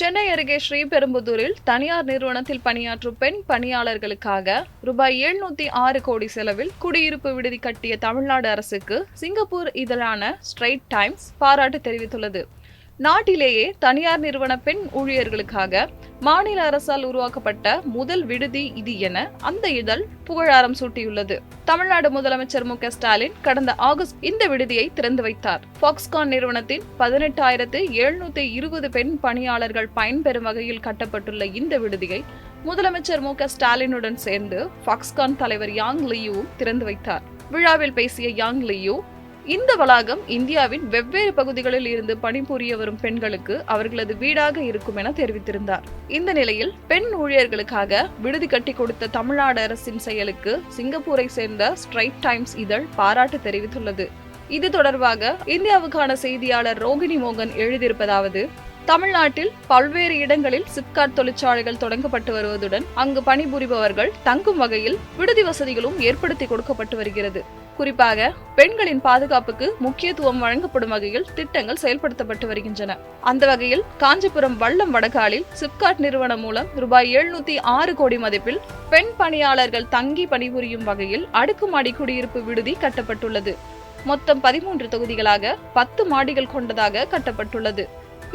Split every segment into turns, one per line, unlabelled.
சென்னை அருகே ஸ்ரீபெரும்புதூரில் தனியார் நிறுவனத்தில் பணியாற்றும் பெண் பணியாளர்களுக்காக ரூபாய் எழுநூத்தி ஆறு கோடி செலவில் குடியிருப்பு விடுதி கட்டிய தமிழ்நாடு அரசுக்கு சிங்கப்பூர் இதழான ஸ்ட்ரைட் டைம்ஸ் பாராட்டு தெரிவித்துள்ளது. நாட்டிலேயே தனியார் நிறுவன பெண் ஊழியர்களுக்காக மாநில அரசால் உருவாக்கப்பட்ட முதல் விடுதி இது என அந்த இதழ் புகழாரம் சூட்டியுள்ளது. தமிழ்நாடு முதலமைச்சர் மு ஸ்டாலின் கடந்த ஆகஸ்ட் இந்த விடுதியை திறந்து வைத்தார். பாக்ஸ்கான் நிறுவனத்தின் பதினெட்டாயிரத்து எழுநூத்தி இருபது பெண் பணியாளர்கள் பயன்பெறும் வகையில் கட்டப்பட்டுள்ள இந்த விடுதியை முதலமைச்சர் மு ஸ்டாலினுடன் சேர்ந்து பாக்ஸ்கான் தலைவர் யாங் லியூவும் திறந்து வைத்தார். விழாவில் பேசிய யாங் லியூ இந்த வளாகம் இந்தியாவின் வெவ்வேறு பகுதிகளில் இருந்து பணிபுரிய வரும் பெண்களுக்கு அவர்களது வீடாக இருக்கும் என தெரிவித்திருந்தார். இந்த நிலையில் பெண் ஊழியர்களுக்காக விடுதி கட்டி கொடுத்த தமிழ்நாடு அரசின் செயலுக்கு சிங்கப்பூரை சேர்ந்த ஸ்ட்ரைட் டைம்ஸ் இதழ் பாராட்டு தெரிவித்துள்ளது. இது தொடர்பாக இந்தியாவுக்கான செய்தியாளர் ரோகிணி மோகன் எழுதியிருப்பதாவது தமிழ்நாட்டில் பல்வேறு இடங்களில் சிப்காட் தொழிற்சாலைகள் தொடங்கப்பட்டு வருவதுடன் அங்கு பணிபுரிபவர்கள் தங்கும் வகையில் விடுதி வசதிகளும் ஏற்படுத்தி கொடுக்கப்பட்டு வருகிறது. குறிப்பாக பெண்களின் பாதுகாப்புக்கு முக்கியத்துவம் வழங்கப்படும் வகையில் திட்டங்கள் செயல்படுத்தப்பட்டு வருகின்றன. அந்த வகையில் காஞ்சிபுரம் வல்லம் வடகாலில் சிப்காட் நிறுவனம் மூலம் ரூபாய் எழுநூத்தி ஆறு கோடி மதிப்பில் பெண் பணியாளர்கள் தங்கி பணிபுரியும் வகையில் அடுக்குமாடி குடியிருப்பு விடுதி கட்டப்பட்டுள்ளது. மொத்தம் பதிமூன்று தொகுதிகளாக பத்து மாடிகள் கொண்டதாக கட்டப்பட்டுள்ளது.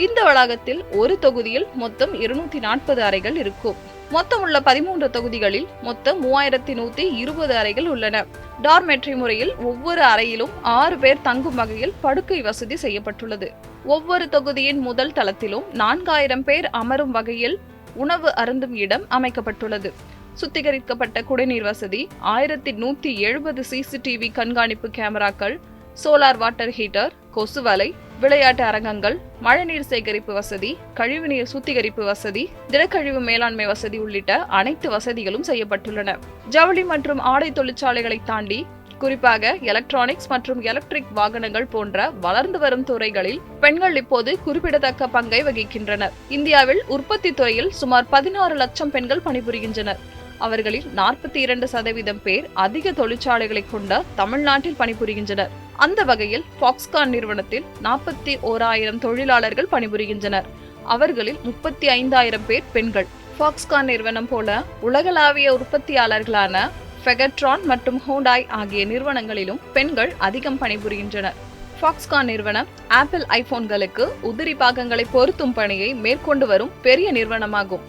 இந்த வளாகத்தில் ஒரு தொகுதியில் மொத்தம் இருநூத்தி நாற்பது அறைகள் இருக்கும். மொத்தம் உள்ள பதிமூன்று தொகுதிகளில் மொத்தம் மூவாயிரத்தி நூத்தி இருபது அறைகள் உள்ளன. டார்மெட்ரி முறையில் ஒவ்வொரு அறையிலும் ஆறு பேர் தங்கும் வகையில் படுக்கை வசதி செய்யப்பட்டுள்ளது. ஒவ்வொரு தொகுதியின் முதல் தளத்திலும் நான்காயிரம் பேர் அமரும் வகையில் உணவு அருந்தும் இடம் அமைக்கப்பட்டுள்ளது. சுத்திகரிக்கப்பட்ட குடிநீர் வசதி ஆயிரத்தி நூத்தி எழுபது சிசிடிவி கண்காணிப்பு கேமராக்கள் சோலார் வாட்டர் ஹீட்டர் கொசுவலை விளையாட்டு அரங்கங்கள் மழைநீர் சேகரிப்பு வசதி கழிவுநீர் சுத்திகரிப்பு வசதி திடக்கழிவு மேலாண்மை வசதி உள்ளிட்ட அனைத்து வசதிகளும் செய்யப்பட்டுள்ளன. ஜவுளி மற்றும் ஆடை தொழிற்சாலைகளை தாண்டி குறிப்பாக எலக்ட்ரானிக்ஸ் மற்றும் எலக்ட்ரிக் வாகனங்கள் போன்ற வளர்ந்து வரும் துறைகளில் பெண்கள் இப்போது குறிப்பிடத்தக்க பங்கை வகிக்கின்றனர். இந்தியாவில் உற்பத்தி துறையில் சுமார் பதினாறு லட்சம் பெண்கள் பணிபுரிகின்றனர். அவர்களில் நாற்பத்தி இரண்டு சதவீதம் பேர் அதிக தொழிற்சாலைகளை கொண்ட தமிழ்நாட்டில் பணிபுரிகின்றனர். அந்த வகையில் ஃபாக்ஸ்கான் நிறுவனத்தில் நாற்பத்தி ஓராயிரம் தொழிலாளர்கள் பணிபுரிகின்றனர். அவர்களில் முப்பத்தி ஐந்தாயிரம் பேர் பெண்கள். ஃபாக்ஸ்கான் நிறுவனம் போல உலகளாவிய உற்பத்தியாளர்களான ஃபெகட்ரான் மற்றும் ஹோண்டாய் ஆகிய நிறுவனங்களிலும் பெண்கள் அதிகம் பணிபுரிகின்றனர். ஃபாக்ஸ்கான் நிறுவனம் ஆப்பிள் ஐபோன்களுக்கு உதிரி பாகங்களை பொருத்தும் பணியை மேற்கொண்டு வரும் பெரிய நிறுவனமாகும்.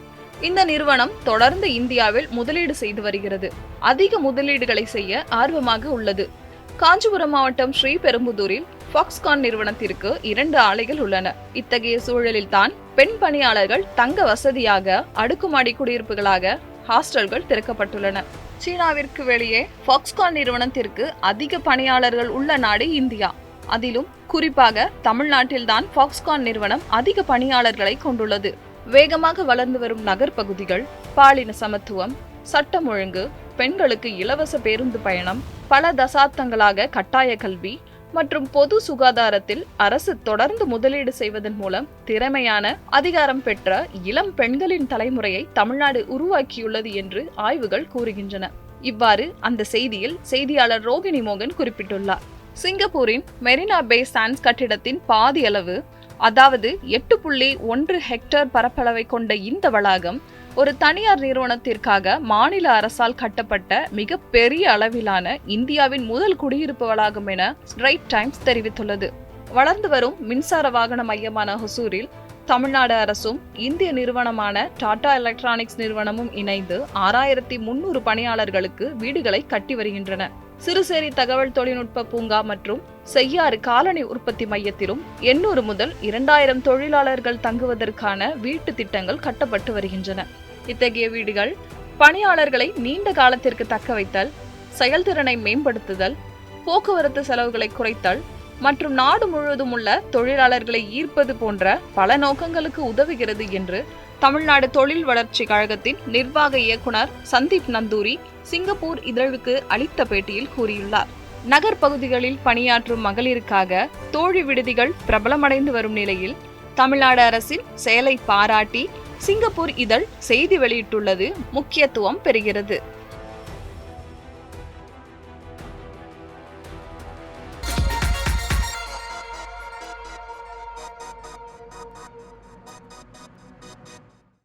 இந்த நிறுவனம் தொடர்ந்து இந்தியாவில் முதலீடு செய்து வருகிறது. அதிக முதலீடுகளை செய்ய ஆர்வமாக உள்ளது. காஞ்சிபுரம் மாவட்டம் ஸ்ரீபெரும்புதூரில் ஃபாக்ஸ்கான் நிறுவனத்திற்கு இரண்டு ஆலைகள் உள்ளன. இத்தகைய சூழலில் தான் பெண் பணியாளர்கள் தங்க வசதியாக அடுக்குமாடி குடியிருப்புகளாக ஹாஸ்டல்கள் திறக்கப்பட்டுள்ளன. சீனாவிற்கு வெளியே ஃபாக்ஸ்கான் நிறுவனத்திற்கு அதிக பணியாளர்கள் உள்ள நாடு இந்தியா. அதிலும் குறிப்பாக தமிழ்நாட்டில்தான் ஃபாக்ஸ்கான் நிறுவனம் அதிக பணியாளர்களை கொண்டுள்ளது. வேகமாக வளர்ந்து வரும் நகர்ப்பகுதிகள் பாலின சமத்துவம் சட்டம் ஒழுங்கு பெண்களுக்கு இலவச பேருந்து பயணம் பல தசாப்தங்களாக கட்டாய கல்வி மற்றும் பொது சுகாதாரத்தில் அரசு தொடர்ந்து முதலீடு செய்வதன் மூலம் திறமையான அதிகாரம் பெற்ற இளம் பெண்களின் தலைமுறையை தமிழ்நாடு உருவாக்கியுள்ளது என்று ஆய்வுகள் கூறுகின்றன. இவ்வாறு அந்த செய்தியில் செய்தியாளர் ரோகிணி மோகன் குறிப்பிட்டுள்ளார். சிங்கப்பூரின் மெரினா பே சான்ஸ் கட்டிடத்தின் பாதி அளவு அதாவது எட்டு புள்ளி ஒன்று ஹெக்டேர் பரப்பளவை கொண்ட இந்த வளாகம் ஒரு தனியார் நிறுவனத்திற்காக மாநில அரசால் கட்டப்பட்ட மிக பெரிய அளவிலான இந்தியாவின் முதல் குடியிருப்பு வளாகம் என ஸ்ட்ரைட் டைம்ஸ் தெரிவித்துள்ளது. வளர்ந்து வரும் மின்சார வாகன மையமான ஹொசூரில் தமிழ்நாடு அரசும் இந்திய நிறுவனமான டாடா எலக்ட்ரானிக்ஸ் நிறுவனமும் இணைந்து ஆறாயிரத்தி முன்னூறு பணியாளர்களுக்கு வீடுகளை கட்டி வருகின்றன. சிறுசேரி தகவல் தொழில்நுட்ப பூங்கா மற்றும் செய்யாறு காலனி உற்பத்தி மையத்திலும் எண்ணூறு முதல் இரண்டாயிரம் தொழிலாளர்கள் தங்குவதற்கான வீட்டு திட்டங்கள் கட்டப்பட்டு வருகின்றன. இத்தகைய வீடுகள் பணியாளர்களை நீண்ட காலத்திற்கு தக்க வைத்தல் செயல்திறனை மேம்படுத்துதல் போக்குவரத்து செலவுகளை குறைத்தல் மற்றும் நாடு முழுவதும் உள்ள தொழிலாளர்களை ஈர்ப்பது போன்ற பல நோக்கங்களுக்கு உதவுகிறது என்று தமிழ்நாடு தொழில் வளர்ச்சி கழகத்தின் நிர்வாக இயக்குனர் சந்தீப் நந்தூரி சிங்கப்பூர் இதழுக்கு அளித்த பேட்டியில் கூறியுள்ளார். நகர் பகுதிகளில் பணியாற்றும் மகளிருக்காக தோழி விடுதிகள் பிரபலமடைந்து வரும் நிலையில் தமிழ்நாடு அரசின் செயலை பாராட்டி சிங்கப்பூர் இதழ் செய்தி வெளியிட்டுள்ளது முக்கியத்துவம் பெறுகிறது.